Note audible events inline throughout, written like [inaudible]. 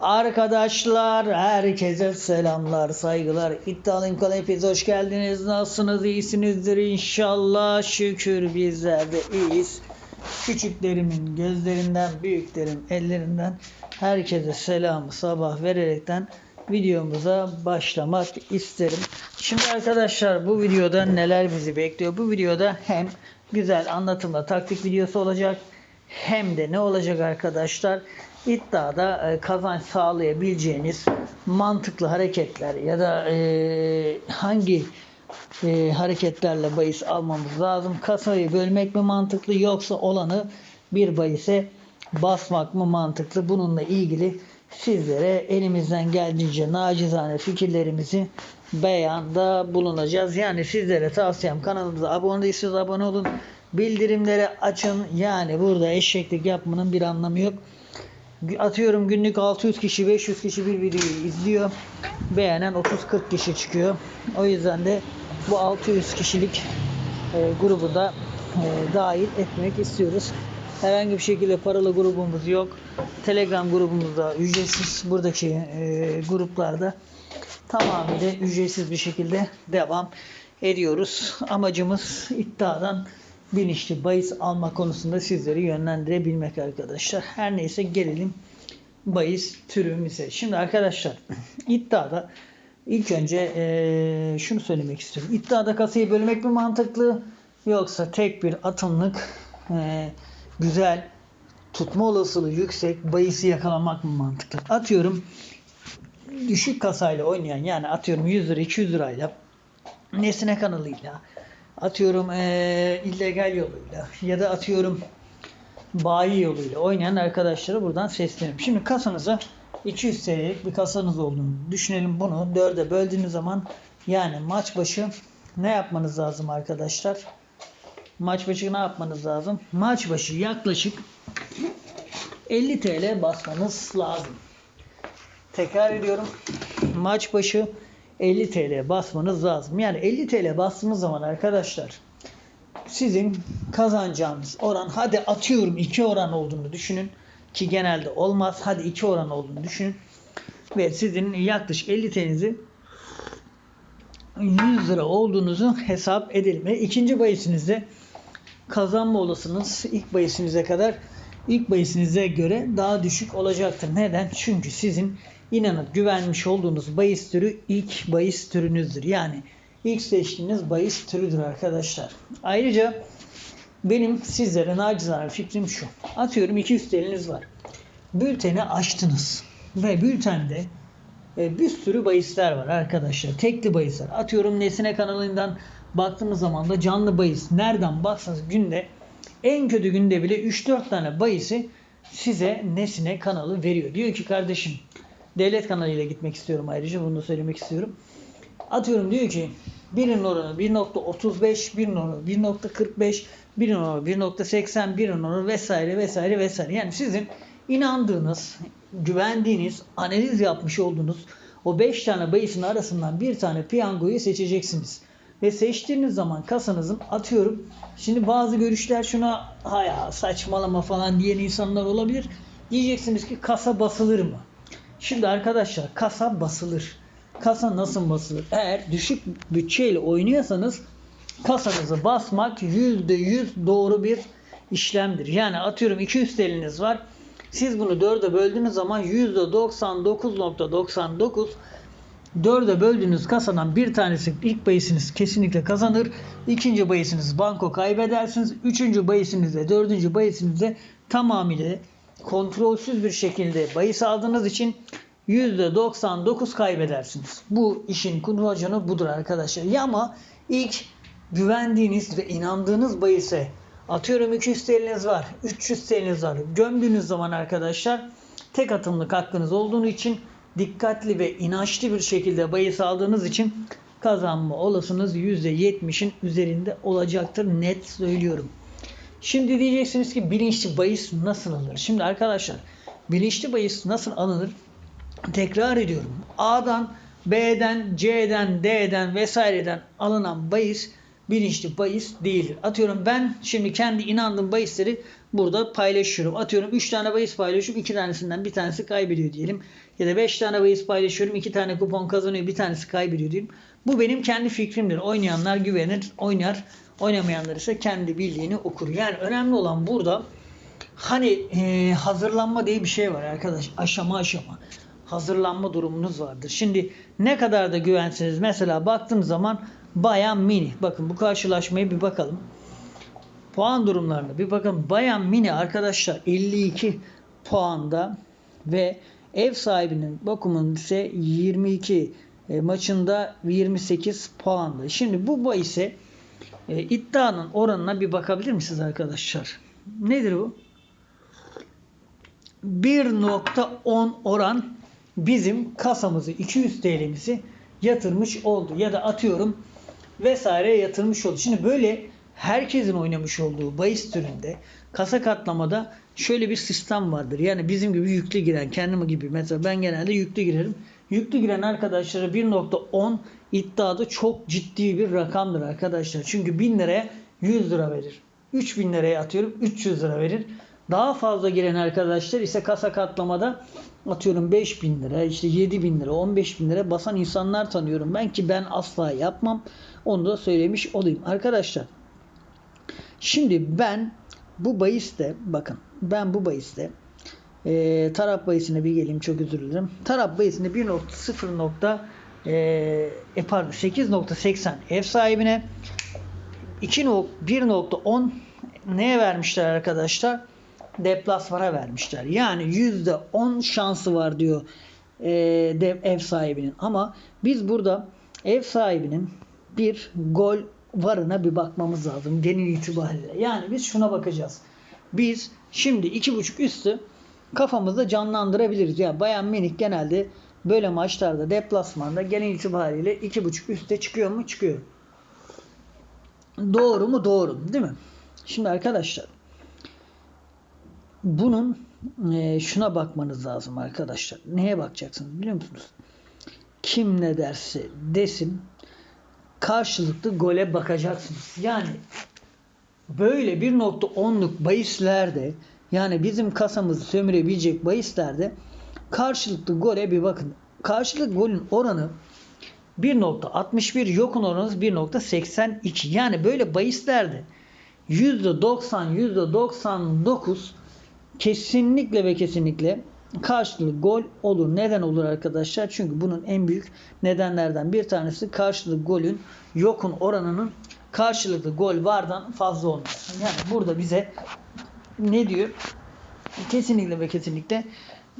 Arkadaşlar herkese selamlar, saygılar. İddialı İmkan hepiniz hoş geldiniz. Nasılsınız? İyisinizdir inşallah. Şükür bizler de iyiyiz. Küçüklerimin gözlerinden, büyüklerim ellerinden herkese selamı sabah vererekten videomuza başlamak isterim. Şimdi arkadaşlar bu videoda neler bizi bekliyor? Bu videoda hem güzel anlatımla taktik videosu olacak hem de ne olacak arkadaşlar? İddiada e, kazanç sağlayabileceğiniz mantıklı hareketler ya da e, hangi e, hareketlerle bahis almamız lazım? Kasayı bölmek mi mantıklı yoksa olanı bir bahise basmak mı mantıklı? Bununla ilgili sizlere elimizden geldiğince nacizane fikirlerimizi beyanda bulunacağız. Yani sizlere tavsiyem kanalımıza abone değilseniz abone olun. Bildirimleri açın. Yani burada eşeklik yapmanın bir anlamı yok. Atıyorum günlük 600 kişi 500 kişi bir videoyu izliyor. Beğenen 30-40 kişi çıkıyor. O yüzden de bu 600 kişilik e, grubu da e, dahil etmek istiyoruz. Herhangi bir şekilde paralı grubumuz yok. Telegram grubumuz da ücretsiz. Buradaki e, gruplarda tamamıyla ücretsiz bir şekilde devam ediyoruz. Amacımız iddiadan bilinçli bahis alma konusunda sizleri yönlendirebilmek arkadaşlar. Her neyse gelelim bahis türümüze. Şimdi arkadaşlar [laughs] iddiada ilk önce e, şunu söylemek istiyorum. İddiada kasayı bölmek mi mantıklı yoksa tek bir atımlık e, güzel tutma olasılığı yüksek bahisi yakalamak mı mantıklı? Atıyorum düşük kasayla oynayan yani atıyorum 100 lira 200 lirayla nesine kanalıyla atıyorum e, illegal yoluyla ya da atıyorum bayi yoluyla oynayan arkadaşlara buradan sesleniyorum. Şimdi kasanıza 200 TL'lik bir kasanız olduğunu düşünelim bunu. Dörde böldüğünüz zaman yani maç başı ne yapmanız lazım arkadaşlar? Maç başı ne yapmanız lazım? Maç başı yaklaşık 50 TL basmanız lazım. Tekrar ediyorum. Maç başı 50 TL basmanız lazım. Yani 50 TL bastığınız zaman arkadaşlar sizin kazanacağınız oran hadi atıyorum 2 oran olduğunu düşünün ki genelde olmaz. Hadi 2 oran olduğunu düşünün. Ve sizin yaklaşık 50 TL'nizi 100 lira olduğunuzu hesap edelim. Ve ikinci bahisinizde kazanma olasılığınız ilk bahisinize kadar ilk bahisinize göre daha düşük olacaktır. Neden? Çünkü sizin inanıp güvenmiş olduğunuz bahis türü ilk bahis türünüzdür. Yani ilk seçtiğiniz bahis türüdür arkadaşlar. Ayrıca benim sizlere nacizane fikrim şu. Atıyorum 200 TL'niz var. Bülteni açtınız. Ve bültende e, bir sürü bahisler var arkadaşlar. Tekli bahisler. Atıyorum Nesine kanalından baktığımız zaman da canlı bahis. Nereden baksanız günde en kötü günde bile 3-4 tane bahisi size Nesine kanalı veriyor. Diyor ki kardeşim devlet kanalıyla gitmek istiyorum ayrıca bunu da söylemek istiyorum. Atıyorum diyor ki birinin oranı 1.35, birinin oranı 1.45, birinin oranı 1.80, birinin oranı vesaire vesaire vesaire. Yani sizin inandığınız, güvendiğiniz, analiz yapmış olduğunuz o 5 tane bahisin arasından bir tane piyangoyu seçeceksiniz. Ve seçtiğiniz zaman kasanızın atıyorum. Şimdi bazı görüşler şuna haya saçmalama falan diyen insanlar olabilir. Diyeceksiniz ki kasa basılır mı? Şimdi arkadaşlar kasa basılır. Kasa nasıl basılır? Eğer düşük bütçeyle oynuyorsanız kasanızı basmak %100 doğru bir işlemdir. Yani atıyorum 200 TL'niz var. Siz bunu 4'e böldüğünüz zaman %99.99 4'e böldüğünüz kasadan bir tanesi ilk bayisiniz kesinlikle kazanır. İkinci bayisiniz banko kaybedersiniz. Üçüncü bayisinizde, dördüncü bayisinizde tamamıyla kontrolsüz bir şekilde bahis aldığınız için %99 kaybedersiniz. Bu işin kurmacını budur arkadaşlar. Ya ama ilk güvendiğiniz ve inandığınız bahise atıyorum 200 TL'niz var, 300 TL'niz var. Gömdüğünüz zaman arkadaşlar tek atımlık hakkınız olduğunu için dikkatli ve inançlı bir şekilde bahis aldığınız için kazanma olasınız %70'in üzerinde olacaktır. Net söylüyorum. Şimdi diyeceksiniz ki bilinçli bahis nasıl alınır? Şimdi arkadaşlar bilinçli bahis nasıl alınır? Tekrar ediyorum. A'dan, B'den, C'den, D'den vesaireden alınan bahis bilinçli bahis değildir. Atıyorum ben şimdi kendi inandığım bahisleri burada paylaşıyorum. Atıyorum 3 tane bahis paylaşıyorum. 2 tanesinden bir tanesi kaybediyor diyelim. Ya da 5 tane bahis paylaşıyorum. 2 tane kupon kazanıyor. Bir tanesi kaybediyor diyelim. Bu benim kendi fikrimdir. Oynayanlar güvenir, oynar. Oynamayanlar ise kendi bildiğini okur. Yani önemli olan burada hani e, hazırlanma diye bir şey var arkadaş. Aşama aşama hazırlanma durumunuz vardır. Şimdi ne kadar da güvensiniz. Mesela baktığım zaman Bayan Mini. Bakın bu karşılaşmaya bir bakalım. Puan durumlarına bir bakın. Bayan Mini arkadaşlar 52 puanda ve ev sahibinin bakımın ise 22 e, maçında 28 puanda. Şimdi bu bahise e, iddianın oranına bir bakabilir misiniz arkadaşlar? Nedir bu? 1.10 oran bizim kasamızı 200 TL'mizi yatırmış oldu. Ya da atıyorum vesaire yatırmış oldu. Şimdi böyle herkesin oynamış olduğu bahis türünde kasa katlamada şöyle bir sistem vardır. Yani bizim gibi yüklü giren, kendim gibi mesela ben genelde yüklü girerim. Yüklü giren arkadaşlara 1.10 iddiada çok ciddi bir rakamdır arkadaşlar. Çünkü 1000 liraya 100 lira verir. 3000 liraya atıyorum 300 lira verir. Daha fazla giren arkadaşlar ise kasa katlamada atıyorum 5000 lira, işte 7000 lira, 15000 lira basan insanlar tanıyorum ben ki ben asla yapmam. Onu da söylemiş olayım. Arkadaşlar şimdi ben bu bahiste bakın ben bu bahiste e, taraf bahisine bir geleyim çok özür dilerim. Taraf bahisinde 1.0 nokta e, e pardon 8.80 ev sahibine 1.10 neye vermişler arkadaşlar? Deplasmana vermişler. Yani %10 şansı var diyor e, dev, ev sahibinin. Ama biz burada ev sahibinin bir gol varına bir bakmamız lazım genel itibariyle. Yani biz şuna bakacağız. Biz şimdi 2.5 üstü kafamızda canlandırabiliriz. Ya Bayan Minik genelde böyle maçlarda deplasmanda genel itibariyle 2.5 üstte çıkıyor mu? Çıkıyor. Doğru mu? Doğru. Değil mi? Şimdi arkadaşlar bunun e, şuna bakmanız lazım arkadaşlar. Neye bakacaksınız biliyor musunuz? Kim ne derse desin karşılıklı gole bakacaksınız. Yani böyle 1.10'luk bahislerde yani bizim kasamızı sömürebilecek bahislerde karşılıklı gole bir bakın. Karşılıklı golün oranı 1.61 yokun oranı 1.82 yani böyle bahislerde %90 %99 kesinlikle ve kesinlikle karşılıklı gol olur. Neden olur arkadaşlar? Çünkü bunun en büyük nedenlerden bir tanesi karşılıklı golün yokun oranının karşılıklı gol vardan fazla olması. Yani burada bize ne diyor? Kesinlikle ve kesinlikle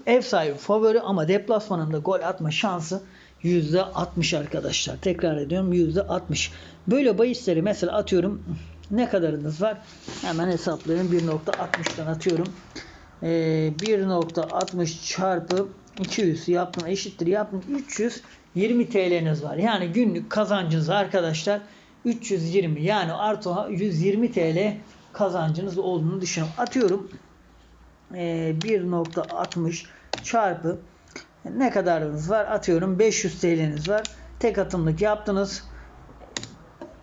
ev sahibi favori ama deplasmanında gol atma şansı %60 arkadaşlar. Tekrar ediyorum %60. Böyle bahisleri mesela atıyorum ne kadarınız var? Hemen hesaplayayım. 1.60'dan atıyorum. Ee, 1.60 çarpı 200 yaptım eşittir yaptım 320 TL'niz var. Yani günlük kazancınız arkadaşlar 320 yani artı 120 TL kazancınız olduğunu düşünüyorum. Atıyorum e, 1.60 çarpı ne kadarınız var? Atıyorum 500 TL'niz var. Tek atımlık yaptınız.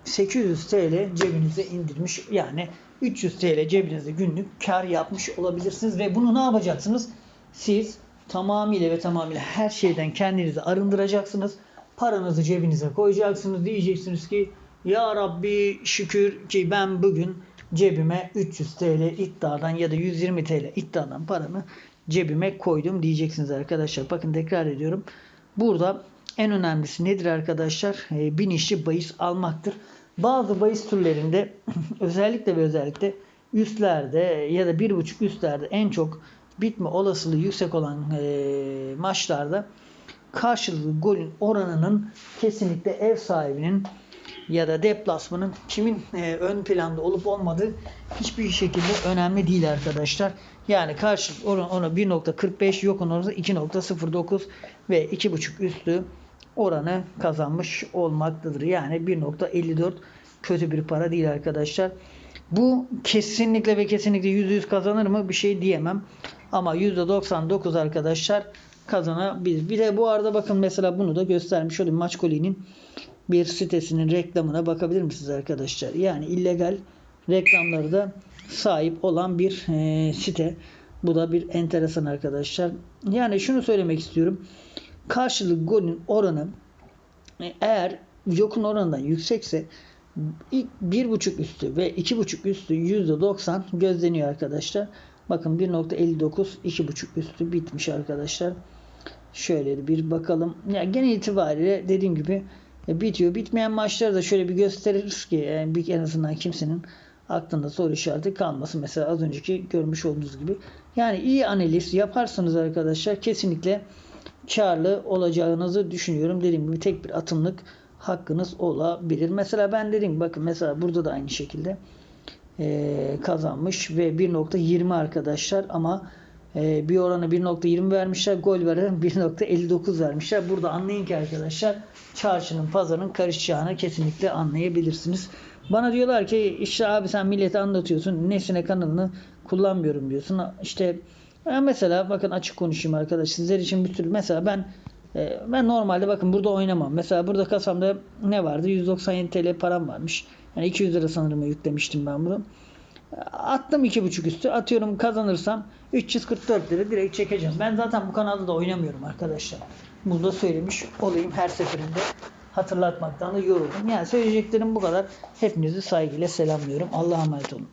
800 TL cebinize indirmiş. Yani 300 TL cebinizde günlük kar yapmış olabilirsiniz ve bunu ne yapacaksınız? Siz tamamıyla ve tamamıyla her şeyden kendinizi arındıracaksınız. Paranızı cebinize koyacaksınız. Diyeceksiniz ki ya Rabbi şükür ki ben bugün cebime 300 TL iddiadan ya da 120 TL iddiadan paramı cebime koydum diyeceksiniz arkadaşlar. Bakın tekrar ediyorum. Burada en önemlisi nedir arkadaşlar? E, bilinçli bahis almaktır. Bazı bahis türlerinde [laughs] özellikle ve özellikle üstlerde ya da bir buçuk üstlerde en çok bitme olasılığı yüksek olan e, maçlarda karşılıklı golün oranının kesinlikle ev sahibinin ya da deplasmanın kimin e, ön planda olup olmadığı hiçbir şekilde önemli değil arkadaşlar. Yani karşılık oran ona 1.45 yok oranı 2.09 ve 2.5 üstü oranı kazanmış olmaktadır. Yani 1.54 kötü bir para değil arkadaşlar. Bu kesinlikle ve kesinlikle %100 kazanır mı bir şey diyemem. Ama %99 arkadaşlar kazanabilir. Bir de bu arada bakın mesela bunu da göstermiş olayım. Maç kolinin bir sitesinin reklamına bakabilir misiniz arkadaşlar? Yani illegal reklamları da sahip olan bir e, site. Bu da bir enteresan arkadaşlar. Yani şunu söylemek istiyorum. Karşılık golün oranı e, eğer yokun oranından yüksekse bir buçuk üstü ve iki buçuk üstü yüzde 90 gözleniyor arkadaşlar. Bakın 1.59 iki buçuk üstü bitmiş arkadaşlar. Şöyle bir bakalım. Ya genel itibariyle dediğim gibi bitiyor. Bitmeyen maçları da şöyle bir gösterir ki yani en azından kimsenin aklında soru işareti kalmasın. Mesela az önceki görmüş olduğunuz gibi. Yani iyi analiz yaparsanız arkadaşlar kesinlikle karlı olacağınızı düşünüyorum. Dediğim gibi tek bir atımlık hakkınız olabilir. Mesela ben dedim bakın mesela burada da aynı şekilde e, kazanmış ve 1.20 arkadaşlar ama e, bir oranı 1.20 vermişler. Gol veren [laughs] 1.59 vermişler. Burada anlayın ki arkadaşlar çarşının pazarın karışacağını kesinlikle anlayabilirsiniz. Bana diyorlar ki işte abi sen millete anlatıyorsun. Nesine kanalını kullanmıyorum diyorsun. İşte mesela bakın açık konuşayım arkadaş. Sizler için bir tür mesela ben e, ben normalde bakın burada oynamam. Mesela burada kasamda ne vardı? 197 TL param varmış. Yani 200 lira sanırım yüklemiştim ben bunu. Attım 2.5 üstü. Atıyorum kazanırsam 344 lira direkt çekeceğim. Ben zaten bu kanalda da oynamıyorum arkadaşlar. Bunu da söylemiş olayım her seferinde. Hatırlatmaktan da yoruldum. Yani söyleyeceklerim bu kadar. Hepinizi saygıyla selamlıyorum. Allah'a emanet olun.